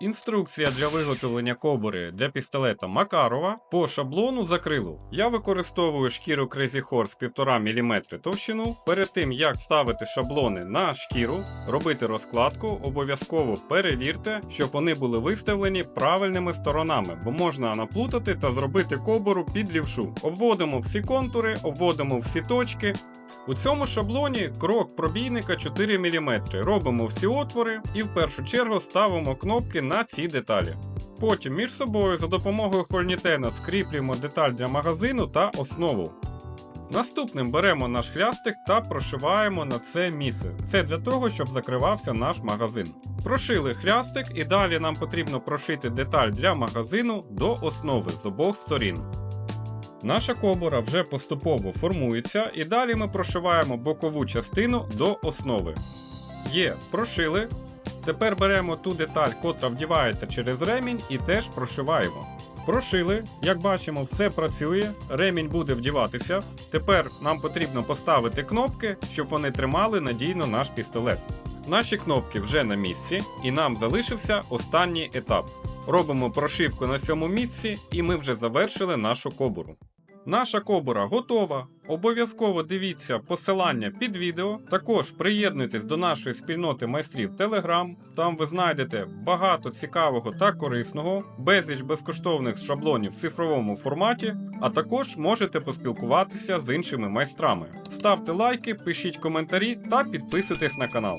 Інструкція для виготовлення кобури для пістолета Макарова по шаблону з акрилу. Я використовую шкіру Crazy Horse 1,5 мм товщину. Перед тим як ставити шаблони на шкіру, робити розкладку, обов'язково перевірте, щоб вони були виставлені правильними сторонами, бо можна наплутати та зробити кобуру під лівшу. Обводимо всі контури, обводимо всі точки. У цьому шаблоні крок пробійника 4 мм. Робимо всі отвори і в першу чергу ставимо кнопки на ці деталі. Потім між собою за допомогою хольнітена скріплюємо деталь для магазину та основу. Наступним беремо наш хлястик та прошиваємо на це місце. Це для того, щоб закривався наш магазин. Прошили хлястик і далі нам потрібно прошити деталь для магазину до основи з обох сторін. Наша кобура вже поступово формується, і далі ми прошиваємо бокову частину до основи. Є, прошили. Тепер беремо ту деталь, котра вдівається через ремінь, і теж прошиваємо. Прошили, як бачимо, все працює, ремінь буде вдіватися. Тепер нам потрібно поставити кнопки, щоб вони тримали надійно наш пістолет. Наші кнопки вже на місці, і нам залишився останній етап. Робимо прошивку на цьому місці, і ми вже завершили нашу кобуру. Наша кобура готова. Обов'язково дивіться посилання під відео. Також приєднуйтесь до нашої спільноти майстрів Telegram. Там ви знайдете багато цікавого та корисного, безліч безкоштовних шаблонів в цифровому форматі, а також можете поспілкуватися з іншими майстрами. Ставте лайки, пишіть коментарі та підписуйтесь на канал.